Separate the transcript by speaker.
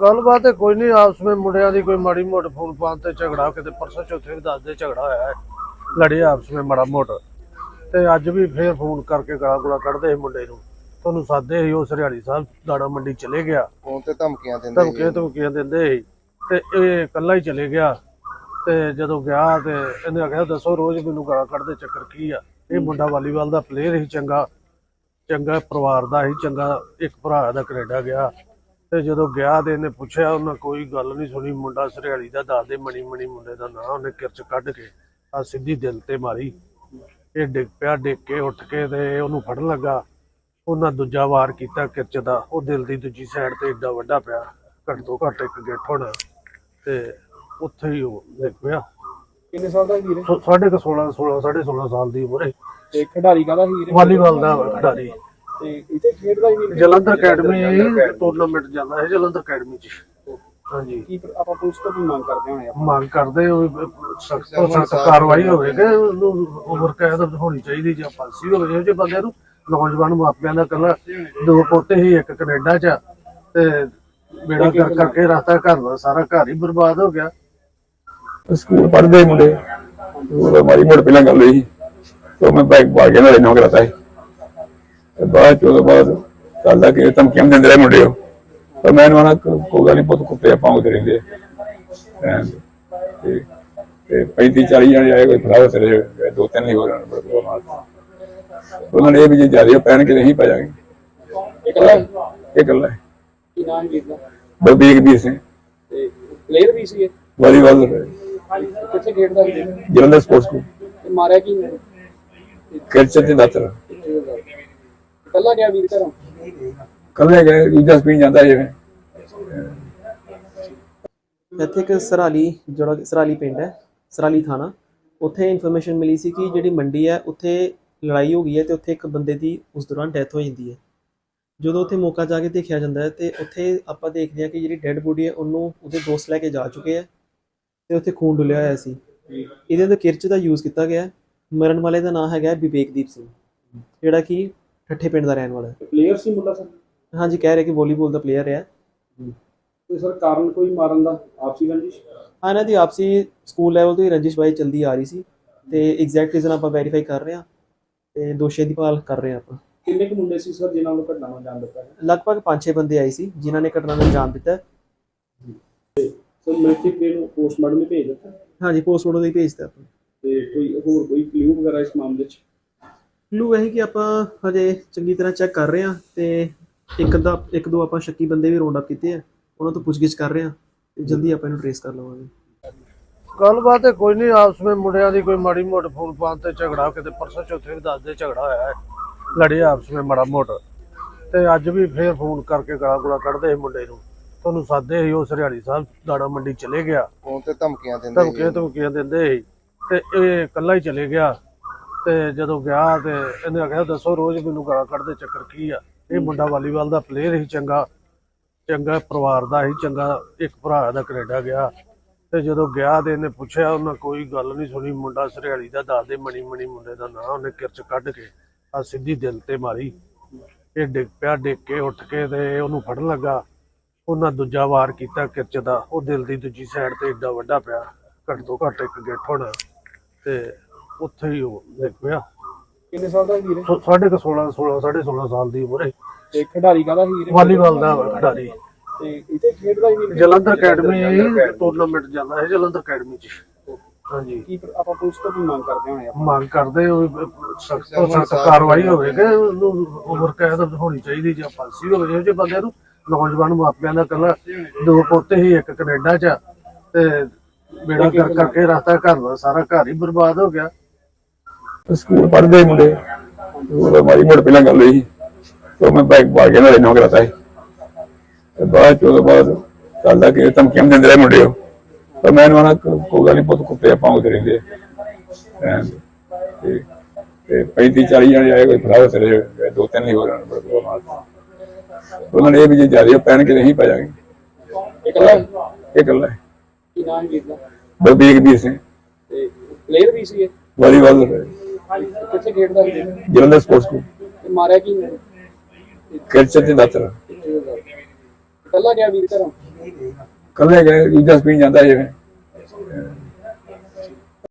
Speaker 1: ਗੱਲਬਾਤ ਤੇ ਕੋਈ ਨਹੀਂ ਆਪਸ ਵਿੱਚ ਮੁੰਡਿਆਂ ਦੀ ਕੋਈ ਮਾੜੀ ਮੋਟ ਫੋਨ ਪਾਣ ਤੇ ਝਗੜਾ ਕਿਤੇ ਪਰਸੋਂ ਚੌਥੇ ਵੀ ਦੱਸਦੇ ਝਗੜਾ ਹੋਇਆ ਹੈ। ਲੜੇ ਆਪਸ ਵਿੱਚ ਮਾੜਾ ਮੋਟ। ਤੇ ਅੱਜ ਵੀ ਫੇਰ ਫੋਨ ਕਰਕੇ ਗਾਲਾਂ ਗੁਲਾ ਕੱਢਦੇ ਸੀ ਮੁੰਡੇ ਨੂੰ। ਤੁਹਾਨੂੰ ਸਾਦੇ ਸੀ ਉਹ ਸਰਿਆੜੀ ਸਾਹਿਬ ਦਾਣਾ ਮੰਡੀ ਚਲੇ ਗਿਆ।
Speaker 2: ਫੋਨ ਤੇ ਧਮਕੀਆਂ ਦਿੰਦੇ
Speaker 1: ਧਮਕੀਆਂ ਧਮਕੀਆਂ ਦਿੰਦੇ ਸੀ। ਤੇ ਇਹ ਇਕੱਲਾ ਹੀ ਚਲੇ ਗਿਆ। ਤੇ ਜਦੋਂ ਗਿਆ ਤੇ ਇਹਨੇ ਆਖਿਆ ਦੱਸੋ ਰੋਜ਼ ਮੈਨੂੰ ਗਾਲਾਂ ਕੱਢਦੇ ਚੱਕਰ ਕੀ ਆ? ਇਹ ਮੁੰਡਾ ਵਾਲੀਬਾਲ ਦਾ ਪਲੇਅਰ ਸੀ ਚੰਗਾ। ਚੰਗਾ ਪਰਿਵਾਰ ਦਾ ਸੀ ਚੰਗਾ ਇੱਕ ਭਰਾ ਦਾ ਕੈਨੇਡਾ ਗਿਆ। ਤੇ ਜਦੋਂ ਗਿਆ ਤੇ ਇਹਨੇ ਪੁੱਛਿਆ ਉਹਨਾਂ ਕੋਈ ਗੱਲ ਨਹੀਂ ਸੁਣੀ। ਮੁੰਡਾ ਸਰਿਆਲੀ ਦਾ ਦੱਸਦੇ ਮਣੀ ਮਣੀ ਮੁੰਡੇ ਦਾ ਨਾਂ ਉਹਨੇ ਕਿਰਚ ਕੱਢ ਕੇ ਆ ਸਿੱਧੀ ਦਿਲ ਤੇ ਮਾਰੀ। ਇਹ ਡਿੱਗ ਪਿਆ ਡਿੱਗ ਕੇ ਉੱਠ ਕੇ ਤੇ ਉਹਨੂੰ ਫੜਨ ਲੱਗਾ। ਉਹਨਾਂ ਦੂਜਾ ਵਾਰ ਕੀਤਾ ਕਿਰਚ ਦਾ। ਉਹ ਦਿਲ ਦੀ ਦੂਜੀ ਸਾਈਡ ਤੇ ਏਡਾ ਵੱਡਾ ਪਿਆ ਘੱਟ ਤੋਂ ਘੱਟ ਇੱਕ ਗਿੱਠ ਹੋਣਾ। ਤੇ ਉੱਥੇ ਹੀ ਉਹ ਡਿੱਗ ਪਿਆ।
Speaker 3: ਕਿੰਨੇ ਸਾਲ ਦਾ
Speaker 1: ਸਾਢੇ ਕੁ 16 16 ਸਾਢੇ 16 ਸਾਲ ਦੀ ਉਮਰ ਹੈ।
Speaker 3: ਤੇ ਖਿਡਾਰੀ ਕਾਹਦਾ ਵੀਰੇ
Speaker 1: ਵਾਲੀਬਾਲ ਦਾ ਖਿਡਾਰੀ।
Speaker 3: ਤੇ ਇੱਥੇ ਖੇਡਦਾ ਸੀ ਵੀਰੇ
Speaker 1: ਜਲੰਧਰ ਅਕੈਡਮੀ ਟੂਰਨਾਮੈਂਟ ਜਾਂਦਾ ਹੈ ਜਲੰਧਰ ਅਕੈਡਮੀ ਚ। ਹਾਂਜੀ।
Speaker 3: ਕੀ ਆਪਾਂ ਪੁਲਿਸ ਤੋਂ ਵੀ ਮੰਗ ਕਰਦੇ ਹੋਣੇ ਆਪਾਂ?
Speaker 1: ਮੰਗ ਕਰਦੇ ਹੋ ਸਖਤ ਤੋਂ ਸਖਤ ਕਾਰਵਾਈ ਹੋਵੇ ਕਿ ਉਹਨੂੰ ਉਮਰ ਕੈਦ ਹੋਣੀ ਚਾਹੀਦੀ ਜਾਂ ਫਾਂਸੀ ਹੋਵੇ ਜਿਹੇ ਬੰਦੇ ਨੂੰ ਨੌਜਵਾਨ ਮਾਪਿਆਂ ਦਾ ਕੱਲਾ ਦੋ ਪੋਤੇ ਹੀ ਇੱਕ ਕੈਨੇਡਾ ਚ ਤੇ ਬੇੜਾ ਕਰ ਕਰਕੇ ਰਸਤਾ ਘਰ ਦਾ ਸਾਰਾ ਘਰ ਹੀ ਬਰਬਾਦ ਹੋ ਗਿਆ।
Speaker 4: ਸਕੂਲ ਪੜ੍ਹਦੇ ਮੁੰਡੇ। ਉਹ ਮਾਰੀ ਮੋੜ ਪਹਿਲਾਂ ਗੱਲ ਹੋਈ ਤੇ ਬਾਅਦ ਚ ਬਾਅਦ ਦਾ ਕਿ ਧਮਕੀਆਂ ਦਿੰਦੇ ਰਹੇ ਮੁੰਡੇ ਉਹ। ਪਰ ਮੈਂ ਉਹਨਾਂ ਕੋਈ ਗੱਲ ਨਹੀਂ ਪੁੱਤ ਕੁੱਤੇ ਰਹਿੰਦੇ। ਤੇ ਤੇ 35 40 ਜਣੇ ਆਏ ਕੋਈ ਫਰਾਵਾ ਤੇਰੇ ਦੋ ਤਿੰਨ ਹੀ ਹੋ ਰਹੇ ਨੇ ਬੜੇ ਮਾਰ ਉਹਨਾਂ ਨੇ ਇਹ ਵੀ ਜੇ ਜ਼ਿਆਦਾ ਪੈਣ ਕਿ ਨਹੀਂ ਪੈ ਜਾਗੇ
Speaker 3: ਇਕੱਲਾ
Speaker 4: ਇਹ ਗੱਲ ਹੈ।
Speaker 3: ਕੀ ਨਾਮ ਵੀਰ ਦਾ?
Speaker 4: ਬਲਬੀਰ ਵੀਰ ਸਿੰਘ।
Speaker 3: ਤੇ ਪਲੇਅਰ ਵੀ ਸੀ ਇਹ?
Speaker 4: ਵਾਲੀਬਾਲ
Speaker 3: ਕਿੱਥੇ ਖੇਡਦਾ ਸੀ?
Speaker 4: Jalandhar sports school.
Speaker 3: ਤੇ ਮਾਰਿਆ ਕੀ ਨੇ
Speaker 4: ਕਿਰਚਰ ਦੇ ਦਾਤਰ।
Speaker 3: ਇਕੱਲਾ ਗਿਆ ਵੀਰ ਘਰੋਂ?
Speaker 4: ਕੱਲੇ ਗਏ ਦੂਜਾ ਸਪੀਨ ਜਾਂਦਾ ਜਿਵੇਂ।
Speaker 5: ਇੱਥੇ ਇੱਕ ਸਰਾਲੀ ਜਿਹੜਾ ਕਿ ਸਰਾਲੀ ਪਿੰਡ ਹੈ ਸਰਾਲੀ ਥਾਣਾ ਉੱਥੇ ਇਨਫੋਰਮੇਸ਼ਨ ਮਿਲੀ ਸੀ ਕਿ ਜਿਹੜੀ ਮੰਡੀ ਹੈ ਉੱਥੇ ਲੜਾਈ ਹੋ ਗਈ ਹੈ ਤੇ ਉੱਥੇ ਇੱਕ ਬੰਦੇ ਦੀ ਉਸ ਦੌਰਾਨ ਡੈਥ ਹੋ ਜਾਂਦੀ ਹੈ। ਜਦੋਂ ਉੱਥੇ ਮੌਕਾ ਜਾ ਕੇ ਦੇਖਿਆ ਜਾਂਦਾ ਹੈ ਤੇ ਉੱਥੇ ਆਪਾਂ ਦੇਖਦੇ ਹਾਂ ਕਿ ਜਿਹੜੀ ਡੈੱਡ ਬੋਡੀ ਹੈ ਉਹਨੂੰ ਉਹਦੇ ਦੋਸਤ ਲੈ ਕੇ ਜਾ ਚੁੱਕੇ ਹੈ ਤੇ ਉੱਥੇ ਖੂਨ ਡੁੱਲਿਆ ਹੋਇਆ ਸੀ। ਇਹਦੇ ਅੰਦਰ ਕਿਰਚ ਦਾ ਯੂਜ਼ ਕੀਤਾ ਗਿਆ। ਮਰਨ ਵਾਲੇ ਦਾ ਨਾਮ ਹੈਗਾ ਵਿਵੇਕਦੀਪ ਸਿੰਘ ਜਿਹੜਾ ਕਿ ਠੱਠੇ ਪਿੰਡ ਦਾ ਰਹਿਣ ਵਾਲਾ। ਹੈ
Speaker 3: ਪਲੇਅਰ ਸੀ ਮੁੰਡਾ ਸਰ?
Speaker 5: ਹਾਂਜੀ ਕਹਿ ਰਹੇ ਕਿ ਵਾਲੀਬਾਲ ਦਾ ਪਲੇਅਰ ਹੈ।
Speaker 3: ਤੇ ਸਰ ਕਾਰਨ ਕੋਈ ਮਾਰਨ ਦਾ ਆਪਸੀ ਰੰਜਿਸ਼?
Speaker 5: ਹਾਂ ਇਹਨਾਂ ਦੀ ਆਪਸੀ ਸਕੂਲ ਲੈਵਲ ਤੋਂ ਹੀ ਰੰਜਿਸ਼ ਬਾਈ ਚੱਲਦੀ ਆ ਰਹੀ ਸੀ। ਤੇ ਐਗਜ਼ੈਕਟ ਰੀਜ਼ਨ ਆਪਾਂ ਵੈਰੀਫਾਈ ਕਰ ਰਹੇ ਹਾਂ। ਤੇ ਦੋਸ਼ੀਆਂ ਦੀ ਭਾਲ ਕਰ ਰਹੇ ਹਾਂ ਆਪਾਂ।
Speaker 3: ਕਿੰਨੇ ਕੁ ਮੁੰਡੇ ਸੀ ਸਰ ਜਿਨ੍ਹਾਂ ਨੂੰ ਘਟਨਾ ਨੂੰ ਜਾਣ ਦਿੱਤਾ ਹੈ
Speaker 5: ਲਗਭਗ 5-6 ਬੰਦੇ ਆਏ ਸੀ ਜਿਨ੍ਹਾਂ ਨੇ ਘਟਨਾ ਨੂੰ ਅੰਜਾਮ ਦਿੱਤਾ।
Speaker 3: ਸਰ ਮ੍ਰਿਤਕ ਦੇ ਨੂੰ ਪੋਸਟਮਾਰਟਮ ਲਈ ਭੇਜ ਦਿੱਤਾ?
Speaker 5: ਹਾਂਜੀ ਪੋਸਟਮਾਰਟਮ ਲਈ ਭੇਜਤਾ ਆਪਾਂ।
Speaker 3: ਤੇ ਕੋਈ ਹੋਰ ਕੋਈ ਕਲੂ ਵਗੈਰਾ ਇਸ ਮਾਮਲੇ 'ਚ?
Speaker 5: ਲੂ ਇਹ ਕਿ ਆਪਾਂ ਹਜੇ ਚੰਗੀ ਤਰ੍ਹਾਂ ਚੈੱਕ ਕਰ ਰਹੇ ਹਾਂ ਤੇ ਇੱਕ ਦਾ ਇੱਕ ਦੋ ਆਪਾਂ ਸ਼ੱਕੀ ਬੰਦੇ ਵੀ ਰੌਂਡ ਅਪ ਕੀਤੇ ਆ। ਉਹਨਾਂ ਤੋਂ ਪੁੱਛਗਿੱਛ ਕਰ ਰਹੇ ਹਾਂ ਤੇ ਜਲਦੀ ਆਪਾਂ ਇਹਨੂੰ ਟ੍ਰੇਸ ਕਰ ਲਵਾਂਗੇ।
Speaker 1: ਗੱਲਬਾਤ ਤੇ ਕੋਈ ਨਹੀਂ ਆਪਸ ਵਿੱਚ ਮੁੰਡਿਆਂ ਦੀ ਕੋਈ ਮਾੜੀ ਮੋਟ ਫੋਨ ਪਾਣ ਤੇ ਝਗੜਾ ਕਿਤੇ ਪਰਸੋਂ ਚੌਥੇ ਵੀ ਦੱਸਦੇ ਝਗੜਾ ਹੋਇਆ ਹੈ। ਲੜੇ ਆਪਸ ਵਿੱਚ ਮਾੜਾ ਮੋਟ। ਤੇ ਅੱਜ ਵੀ ਫੇਰ ਫੋਨ ਕਰਕੇ ਗਾਲਾਂ ਗੁਲਾ ਕੱਢਦੇ ਸੀ ਮੁੰਡੇ ਨੂੰ। ਤੁਹਾਨੂੰ ਸਾਦੇ ਸੀ ਉਹ ਸਰਿਆੜੀ ਸਾਹਿਬ ਦਾਣਾ ਮੰਡੀ ਚਲੇ ਗਿਆ।
Speaker 2: ਫੋਨ ਤੇ ਧਮਕੀਆਂ ਦਿੰਦੇ
Speaker 1: ਧਮਕੀਆਂ ਧਮਕੀਆਂ ਦਿੰਦੇ ਸੀ। ਤੇ ਇਹ ਇਕੱਲਾ ਹੀ ਚਲੇ ਗਿਆ। ਤੇ ਜਦੋਂ ਗਿਆ ਤੇ ਇਹਨੇ ਆਖਿਆ, ਦੱਸੋ ਰੋਜ਼ ਮੈਨੂੰ ਗਾਲਾਂ ਕੱਢਦੇ ਚੱਕਰ ਕੀ ਆ? ਇਹ ਮੁੰਡਾ ਵਾਲੀਬਾਲ ਦਾ ਪਲੇਅਰ ਸੀ ਚੰਗਾ ਚੰਗਾ ਪਰਿਵਾਰ ਦਾ ਹੀ ਚੰਗਾ ਇੱਕ ਭਰਾ ਦਾ ਕੈਨੇਡਾ ਗਿਆ। ਤੇ ਜਦੋਂ ਗਿਆ ਤੇ ਇਹਨੇ ਪੁੱਛਿਆ, ਉਹਨਾਂ ਕੋਈ ਗੱਲ ਨਹੀਂ ਸੁਣੀ, ਮੁੰਡਾ ਸਰਿਆਲੀ ਦਾ ਦੱਸਦੇ ਮਣੀ ਮਣੀ ਮੁੰਡੇ ਦਾ ਨਾਂ ਉਹਨੇ ਕਿਰਚ ਕੱਢ ਕੇ ਆ ਸਿੱਧੀ ਦਿਲ ਤੇ ਮਾਰੀ। ਇਹ ਡਿੱਗ ਪਿਆ, ਡਿੱਗ ਕੇ ਉੱਠ ਕੇ ਤੇ ਉਹਨੂੰ ਫੜਨ ਲੱਗਾ। ਉਹਨਾਂ ਦੂਜਾ ਵਾਰ ਕੀਤਾ ਕਿਰਚ ਦਾ, ਉਹ ਦਿਲ ਦੀ ਦੂਜੀ ਸਾਈਡ ਤੇ ਏਡਾ ਵੱਡਾ ਪਿਆ, ਘੱਟ ਤੋਂ ਘੱਟ ਇੱਕ ਗਿੱਠ ਹੋਣਾ। ਤੇ ਉੱਥੇ ਹੀ ਉਹ ਡਿੱਗ ਪਿਆ।
Speaker 3: ਕਿੰਨੇ ਸਾਲ ਦਾ ਵੀਰੇ
Speaker 1: ਸੋ- ਸਾਢੇ ਕੁ 16 16 ਸਾਢੇ 16 ਸਾਲ ਦੀ ਉਮਰ ਹੈ।
Speaker 3: ਤੇ ਖਿਡਾਰੀ ਕਾਹਦਾ ਵੀਰੇ
Speaker 1: ਵਾਲੀਬਾਲ ਦਾ ਖਿਡਾਰੀ।
Speaker 3: ਤੇ ਇੱਥੇ ਖੇਡਦਾ ਸੀ ਵੀਰੇ
Speaker 1: ਜਲੰਧਰ ਅਕੈਡਮੀ ਟੂਰਨਾਮੈਂਟ ਜਾਂਦਾ ਹੈ ਜਲੰਧਰ ਅਕੈਡਮੀ ਚ। ਹਾਂਜੀ।
Speaker 3: ਕੀ ਆਪਾਂ ਪੁਲਿਸ ਤੋਂ ਵੀ ਮੰਗ ਕਰਦੇ ਹੋਣੇ ਆਪਾਂ?
Speaker 1: ਮੰਗ ਕਰਦੇ ਹੋ ਸਖਤ ਤੋਂ ਸਖਤ ਕਾਰਵਾਈ ਹੋਵੇ ਕਿ ਉਹਨੂੰ ਉਮਰ ਕੈਦ ਹੋਣੀ ਚਾਹੀਦੀ ਜਾਂ ਫਾਂਸੀ ਹੋਵੇ। ਜਿਹੋ ਜਿਹੇ ਬੰਦੇ ਨੂੰ ਨੌਜਵਾਨ ਮਾਪਿਆਂ ਦਾ ਕੱਲਾ ਦੋ ਪੋਤੇ ਹੀ ਇੱਕ ਕੈਨੇਡਾ ਚ ਆ, ਤੇ ਬੇੜਾ ਕਰ ਕਰਕੇ ਰਸਤਾ ਘਰ ਦਾ ਸਾਰਾ ਘਰ ਹੀ ਬਰਬਾਦ ਹੋ ਗਿਆ।
Speaker 4: ਸਕੂਲ ਪੜ੍ਹਦੇ ਮੁੰਡੇ। ਉਹ ਮਾਰੀ ਮੋੜ ਪਹਿਲਾਂ ਗੱਲ ਹੋਈ ਤੇ ਮੈਂ ਬਾਈਕ ਪਾ ਕੇ ਨਾਲੇ ਨੌਕਰ ਆਤਾ ਹੈ ਤੇ ਬਾਅਦ ਚ ਉਹਦੇ ਬਾਅਦ ਦਾ ਕਿ ਧਮਕੀਆਂ ਦਿੰਦੇ ਰਹੇ ਮੁੰਡੇ ਉਹ। ਪਰ ਮੈਂ ਉਹਨਾਂ ਕੋਈ ਗੱਲ ਨਹੀਂ ਪੁੱਤ ਕੁੱਤੇ ਪਾਉਂਦੇ ਰਹਿੰਦੇ ਆ। ਤੇ ਤੇ 35 40 ਜਣੇ ਆਏ ਕੋਈ ਫਰਾਵਾ ਤੇਰੇ ਦੋ ਤਿੰਨ ਹੀ ਹੋ ਰਹੇ ਨੇ ਬੜੇ ਮਾਰ ਉਹਨਾਂ ਨੇ ਇਹ ਵੀ ਜੇ ਜ਼ਿਆਦਾ ਪੈਣ ਕਿ ਨਹੀਂ ਪੈ ਜਾਗੇ
Speaker 3: ਇਕੱਲਾ
Speaker 4: ਹੈ?
Speaker 3: ਕੀ ਨਾਮ ਵੀਰ ਦਾ?
Speaker 4: ਬਲਬੀਰ ਵੀਰ ਸਿੰਘ।
Speaker 3: ਤੇ ਪਲੇਅਰ ਵੀ ਸੀ
Speaker 4: ਵਾਲੀਬਾਲ
Speaker 3: ਕਿੱਥੇ ਖੇਡਦਾ ਸੀ?
Speaker 4: ਜਲੰਧਰ ਸਪੋਰਟਸ ਸਕੂਲ
Speaker 3: ਤੇ ਮਾਰਿਆ ਕੀ ਨੇ
Speaker 4: ਕਿਰਚਰ ਦੇ ਦਾਤਰ
Speaker 3: ਇਕੱਲਾ ਗਿਆ ਵੀਰ ਘਰੋਂ
Speaker 4: ਕੱਲੇ ਗਏ ਦੂਜਾ ਸਪੀਨ ਜਾਂਦਾ ਜਿਵੇਂ